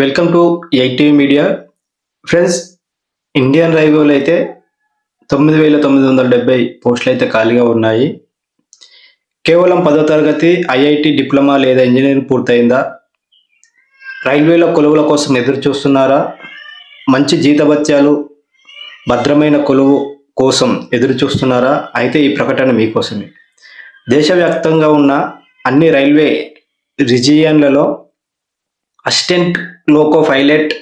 Welcome to eighty media friends Indian రైల్వేలో అయితే తొమ్మిది వేల తొమ్మిది వందల డెబ్బై పోస్టులు అయితే ఖాళీగా ఉన్నాయి. కేవలం పదో తరగతి ఐఐటి డిప్లొమా లేదా ఇంజనీరింగ్ పూర్తయిందా? రైల్వేలో కొలువుల కోసం ఎదురు చూస్తున్నారా మంచి జీతభత్యాలు భద్రమైన కొలువు కోసం ఎదురు చూస్తున్నారా అయితే ఈ ప్రకటన మీకోసమే. దేశవ్యాప్తంగా ఉన్న అన్ని రైల్వే రిజియన్లలో అసిస్టెంట్ లోకో పైలట్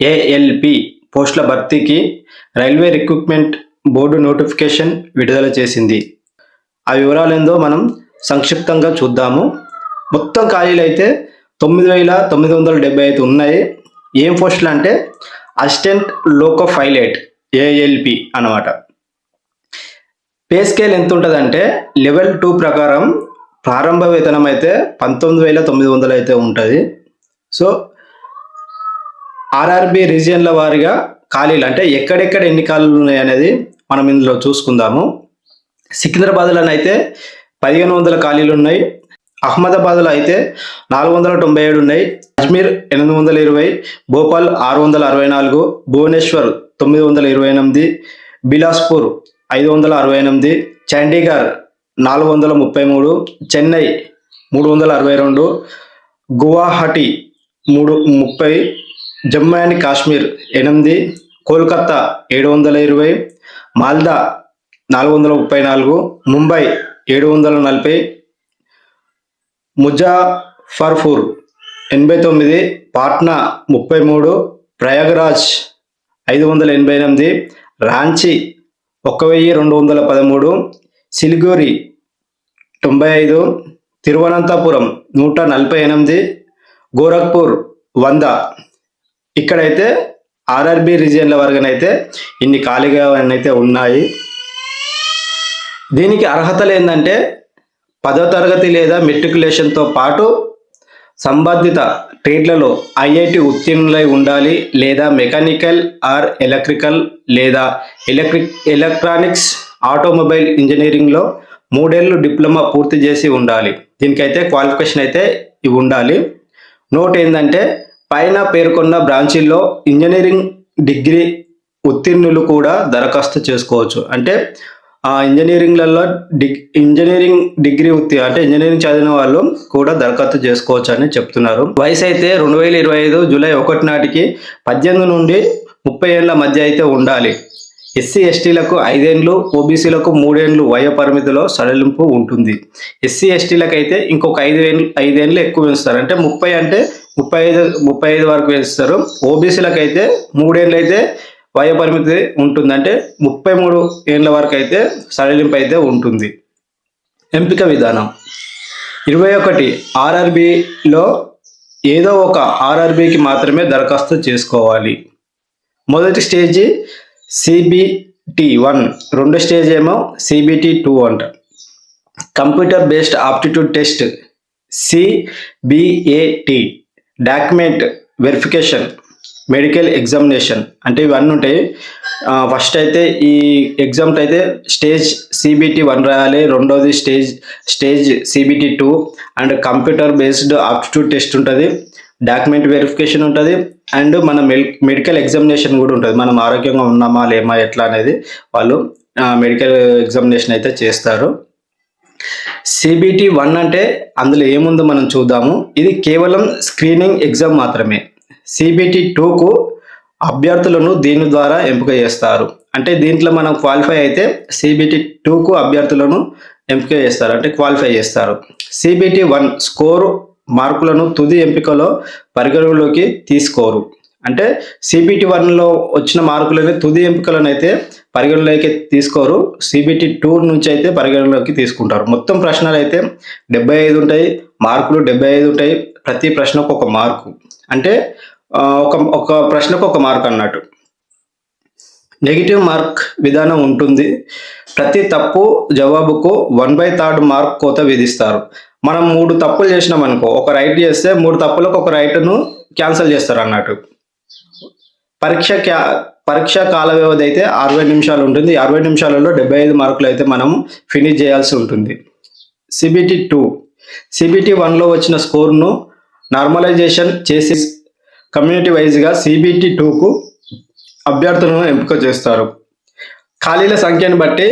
ఏఎల్పి పోస్టుల భర్తీకి రైల్వే రిక్రూట్మెంట్ బోర్డు నోటిఫికేషన్ విడుదల చేసింది. ఆ వివరాలు ఏందో మనం సంక్షిప్తంగా చూద్దాము. మొత్తం ఖాళీలు అయితే తొమ్మిది వేల తొమ్మిది వందల డెబ్బై ఐదు ఉన్నాయి. ఏం పోస్టులు అంటే అసిస్టెంట్ లోకో పైలట్ ఏఎల్పి అన్నమాట. పే స్కేల్ ఎంత ఉంటుందంటే లెవెల్ టూ ప్రకారం ప్రారంభ వేతనం అయితే పంతొమ్మిది వేల తొమ్మిది వందలు అయితే ఉంటుంది. సో ఆర్ఆర్బి రీజియన్ల వారిగా ఖాళీలు అంటే ఎక్కడెక్కడ ఎన్ని ఖాళీలు ఉన్నాయి అనేది మనం ఇందులో చూసుకుందాము. సికింద్రాబాద్లో అయితే పదిహేను వందల ఖాళీలు ఉన్నాయి. అహ్మదాబాద్లో అయితే నాలుగు వందల తొంభై ఏడు ఉన్నాయి. అజ్మీర్ ఎనిమిది వందల ఇరవై భోపాల్ ఆరు వందల అరవై నాలుగు భువనేశ్వర్ తొమ్మిది వందల ఇరవై ఎనిమిది బిలాస్పూర్ ఐదు వందల అరవై ఎనిమిది చండీగఢ్ నాలుగు వందల ముప్పై మూడు చెన్నై మూడు వందల అరవై రెండు గువాహటి మూడు ముప్పై జమ్మూ అండ్ కాశ్మీర్ ఎనిమిది కోల్కత్తా ఏడు వందల ఇరవై మాల్దా నాలుగు వందల ముప్పై నాలుగు ముంబై ఏడు వందల నలభై ముజాఫర్పూర్ ఎనభై తొమ్మిది పాట్నా ముప్పై మూడు ప్రయాగరాజ్ ఐదు వందల ఎనభై ఎనిమిది రాంచీ ఒక వెయ్యి రెండు వందల పదమూడు సిలిగురి తొంభై ఐదు తిరువనంతపురం నూట నలభై ఎనిమిది గోరఖ్పూర్ వంద. ఇక్కడైతే ఆర్ఆర్బి రీజియన్ల వరకునైతే ఇన్ని ఖాళీగా అయితే ఉన్నాయి. దీనికి అర్హతలు ఏంటంటే పదో తరగతి లేదా మెట్రికులేషన్తో పాటు సంబంధిత ట్రేడ్లలో ఐఐటి ఉత్తీర్ణులై ఉండాలి లేదా మెకానికల్ ఆర్ ఎలక్ట్రికల్ లేదా ఎలక్ట్రిక్ ఎలక్ట్రానిక్స్ ఆటోమొబైల్ ఇంజనీరింగ్లో మూడేళ్ళు డిప్లొమా పూర్తి చేసి ఉండాలి. దీనికైతే క్వాలిఫికేషన్ అయితే ఇవి ఉండాలి. నోట్ ఏంటంటే పైన పేర్కొన్న బ్రాంచీల్లో ఇంజనీరింగ్ డిగ్రీ ఉత్తీర్ణులు కూడా దరఖాస్తు చేసుకోవచ్చు. అంటే ఆ ఇంజనీరింగ్లలో డిగ్ ఇంజనీరింగ్ డిగ్రీ ఉత్తి అంటే ఇంజనీరింగ్ చదివిన వాళ్ళు కూడా దరఖాస్తు చేసుకోవచ్చు అని చెప్తున్నారు. వయసు అయితే రెండు వేల ఇరవై ఐదు జూలై ఒకటి నాటికి పద్దెనిమిది నుండి ముప్పై ఏళ్ళ మధ్య అయితే ఉండాలి. ఎస్సీ ఎస్టీలకు ఐదేండ్లు ఓబీసీలకు మూడేండ్లు వయ పరిమితిలో సడలింపు ఉంటుంది. ఎస్సీ ఎస్టీలకు అయితే ఇంకొక ఐదు ఐదేండ్లు ఎక్కువ పెంచుతారు. అంటే ముప్పై అంటే ముప్పై ఐదు ముప్పై ఐదు వరకు పెంచుతారు. ఓబీసీలకు అయితే మూడేళ్ళు అయితే వయ పరిమితి ఉంటుంది. అంటే ముప్పై మూడు ఏండ్ల వరకు అయితే సడలింపు అయితే ఉంటుంది. ఎంపిక విధానం. ఇరవై ఒకటి ఆర్ఆర్బిలో ఏదో ఒక ఆర్ఆర్బికి మాత్రమే దరఖాస్తు చేసుకోవాలి. మొదటి స్టేజీ సిబిటి వన్ రెండు స్టేజ్ ఏమో సిబిటి టూ అంట. Computer based aptitude test CBAT document verification medical examination అంటే ఇవన్నీ ఉంటాయి. ఫస్ట్ అయితే ఈ ఎగ్జామ్కి అయితే స్టేజ్ సిబిటి వన్ రాయాలి. రెండోది stage stage CBT two and computer based aptitude test ఉంటుంది. డాక్యుమెంట్ వెరిఫికేషన్ ఉంటుంది. అండ్ మన మెడికల్ ఎగ్జామినేషన్ కూడా ఉంటుంది. మనం ఆరోగ్యంగా ఉన్నామా లేమా ఎట్లా అనేది వాళ్ళు మెడికల్ ఎగ్జామినేషన్ అయితే చేస్తారు. సిబిటి వన్ అంటే అందులో ఏముందో మనం చూద్దాము. ఇది కేవలం స్క్రీనింగ్ ఎగ్జామ్ మాత్రమే. సిబిటి టూకు అభ్యర్థులను దీని ద్వారా ఎంపిక చేస్తారు. అంటే దీంట్లో మనం క్వాలిఫై అయితే సిబిటి టూకు అభ్యర్థులను ఎంపిక చేస్తారు. అంటే క్వాలిఫై చేస్తారు. సిబిటి వన్ స్కోరు మార్కులను తుది ఎంపికలో పరిగణలోకి తీసుకోరు. అంటే సిబిటి వన్లో వచ్చిన మార్కులని తుది ఎంపికలను అయితే పరిగణలోకి తీసుకోరు. సిబిటి టూ నుంచి అయితే పరిగణలోకి తీసుకుంటారు. మొత్తం ప్రశ్నలు అయితే డెబ్బై ఐదు ఉంటాయి. మార్కులు డెబ్బై ఐదు ఉంటాయి. ప్రతి ప్రశ్నకు ఒక మార్కు. అంటే ఒక ఒక ప్రశ్నకు ఒక మార్క్ అన్నట్టు. నెగిటివ్ మార్క్ విధానం ఉంటుంది. ప్రతి తప్పు జవాబుకు వన్ బై థర్డ్ మార్క్ కోత విధిస్తారు. మనం మూడు తప్పులు చేసినాం అనుకో ఒక రైట్ చేస్తే మూడు తప్పులకు ఒక రైట్ను క్యాన్సిల్ చేస్తారు అన్నట్టు. పరీక్ష క్యా పరీక్ష కాల వ్యవధి అయితే అరవై నిమిషాలు ఉంటుంది. అరవై నిమిషాలలో డెబ్బై ఐదు మార్కులు అయితే మనం ఫినిష్ చేయాల్సి ఉంటుంది. CBT two. సిబిటి వన్లో వచ్చిన స్కోర్ను నార్మలైజేషన్ చేసి కమ్యూనిటీ వైజ్గా సిబిటి టూకు అభ్యర్థులను ఎంపిక చేస్తారు. ఖాళీల సంఖ్యను బట్టి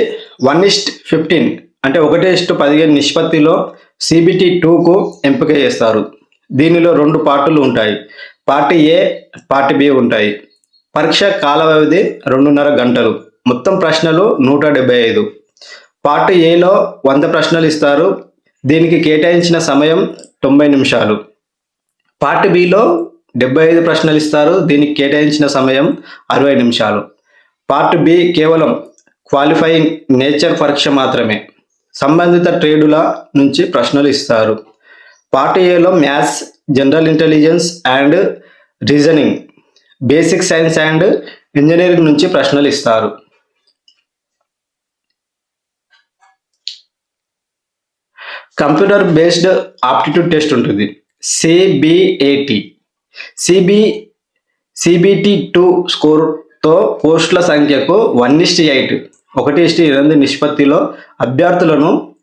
వన్ ఇస్ట్ ఫిఫ్టీన్ అంటే ఒకటి ఇస్ట్ పదిహేను నిష్పత్తిలో సిబిటి టూకు ఎంపిక చేస్తారు. దీనిలో రెండు పార్టులు ఉంటాయి. పార్టీ ఏ పార్టీ బి ఉంటాయి. పరీక్ష కాల వ్యవధి రెండున్నర గంటలు. మొత్తం ప్రశ్నలు నూట డెబ్బై ఐదు. పార్ట్ ఏలో వంద ప్రశ్నలు ఇస్తారు. దీనికి కేటాయించిన సమయం తొంభై నిమిషాలు. పార్ట్ బిలో డెబ్బై ఐదు ప్రశ్నలు ఇస్తారు. దీనికి కేటాయించిన సమయం అరవై నిమిషాలు. పార్ట్ బి కేవలం క్వాలిఫైయింగ్ నేచర్ పరీక్ష మాత్రమే. సంబంధిత ట్రేడుల నుంచి ప్రశ్నలు ఇస్తారు. పార్ట్ ఏలో maths general intelligence and reasoning basic science and engineering నుంచి ప్రశ్నలు ఇస్తారు. కంప్యూటర్ బేస్డ్ ఆప్టిట్యూడ్ టెస్ట్ ఉంటుంది. సిబిఏటి సిబి సిబిటి టూ స్కోర్తో పోస్టుల సంఖ్యకు వన్ ఇస్ట్ ఎయిట్ ఒకటి ఇష్టి రెండు నిష్పత్తిలో అభ్యర్థులను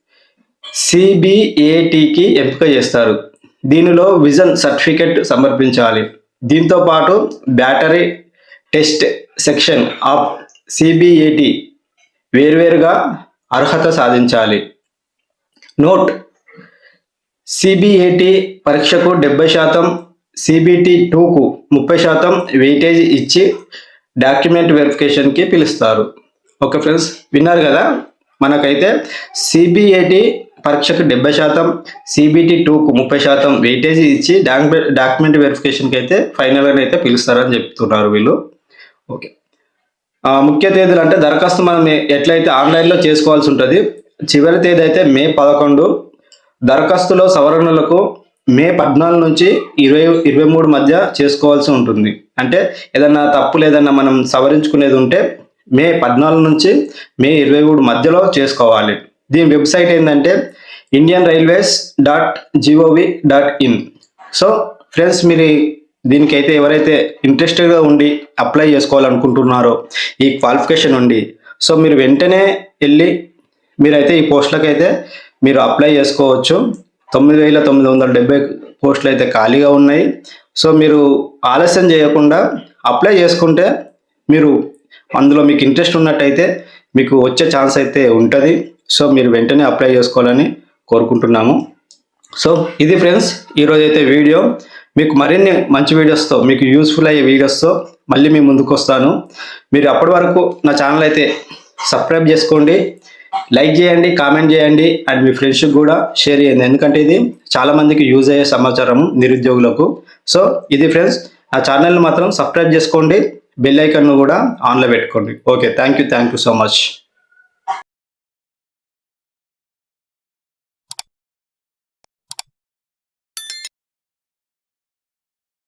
సిబిఏటికి ఎంపిక చేస్తారు. దీనిలో విజన్ సర్టిఫికెట్ సమర్పించాలి. దీంతో పాటు battery test section of CBAT వేర్వేరుగా అర్హత సాధించాలి. నోట్. సిబిఏటి పరీక్షకు డెబ్బై శాతం సిబిటి టూకు ముప్పై శాతం వెయిటేజ్ ఇచ్చి డాక్యుమెంట్ వెరిఫికేషన్కి పిలుస్తారు. ఓకే ఫ్రెండ్స్ విన్నారు కదా? మనకైతే సిబిఐటి పరీక్షకు డెబ్బై శాతం సిబిటి టూకు ముప్పై శాతం వెయిటేజ్ ఇచ్చి డాక్యుమెంట్ డాక్యుమెంట్ వెరిఫికేషన్కి అయితే ఫైనల్గా అయితే పిలుస్తారని చెప్తున్నారు వీళ్ళు. ఓకే. ముఖ్య తేదీలు అంటే దరఖాస్తు మనం ఎట్లయితే ఆన్లైన్లో చేసుకోవాల్సి ఉంటుంది చివరి తేదీ అయితే మే పదకొండు దరఖాస్తులో సవరణలకు మే పద్నాలుగు నుంచి ఇరవై ఇరవై మూడు మధ్య చేసుకోవాల్సి ఉంటుంది. అంటే ఏదన్నా తప్పులు ఏదన్నా మనం సవరించుకునేది ఉంటే మే పద్నాలుగు నుంచి మే ఇరవై మూడు మధ్యలో చేసుకోవాలి. దీని వెబ్సైట్ ఏంటంటే Indian railways dot G O V dot in so friends మీరు దీనికైతే ఎవరైతే ఇంట్రెస్టెడ్గా ఉండి అప్లై చేసుకోవాలనుకుంటున్నారో ఈ క్వాలిఫికేషన్ ఉండి సో మీరు వెంటనే వెళ్ళి మీరైతే ఈ పోస్టులకైతే మీరు అప్లై చేసుకోవచ్చు. తొమ్మిది వేల తొమ్మిది వందల డెబ్బై పోస్టులు అయితే ఖాళీగా ఉన్నాయి. సో మీరు ఆలస్యం చేయకుండా అప్లై చేసుకుంటే మీరు అందులో మీకు ఇంట్రెస్ట్ ఉన్నట్టయితే మీకు వచ్చే ఛాన్స్ అయితే ఉంటుంది. సో మీరు వెంటనే అప్లై చేసుకోవాలని కోరుకుంటున్నాము. సో ఇది ఫ్రెండ్స్ ఈరోజు అయితే వీడియో. మీకు మరిన్ని మంచి వీడియోస్తో మీకు యూస్ఫుల్ అయ్యే వీడియోస్తో మళ్ళీ మీ ముందుకు వస్తాను. మీరు అప్పటి వరకు నా ఛానల్ అయితే సబ్స్క్రైబ్ చేసుకోండి. లైక్ చేయండి కామెంట్ చేయండి అండ్ మీ ఫ్రెండ్స్కి కూడా షేర్ చేయండి. ఎందుకంటే ఇది చాలామందికి యూజ్ అయ్యే సమాచారం నిరుద్యోగులకు. సో ఇది ఫ్రెండ్స్ నా ఛానల్ని మాత్రం సబ్స్క్రైబ్ చేసుకోండి. బెల్ ఐకన్ను కూడా ఆన్లో పెట్టుకోండి. Okay thank you thank you so much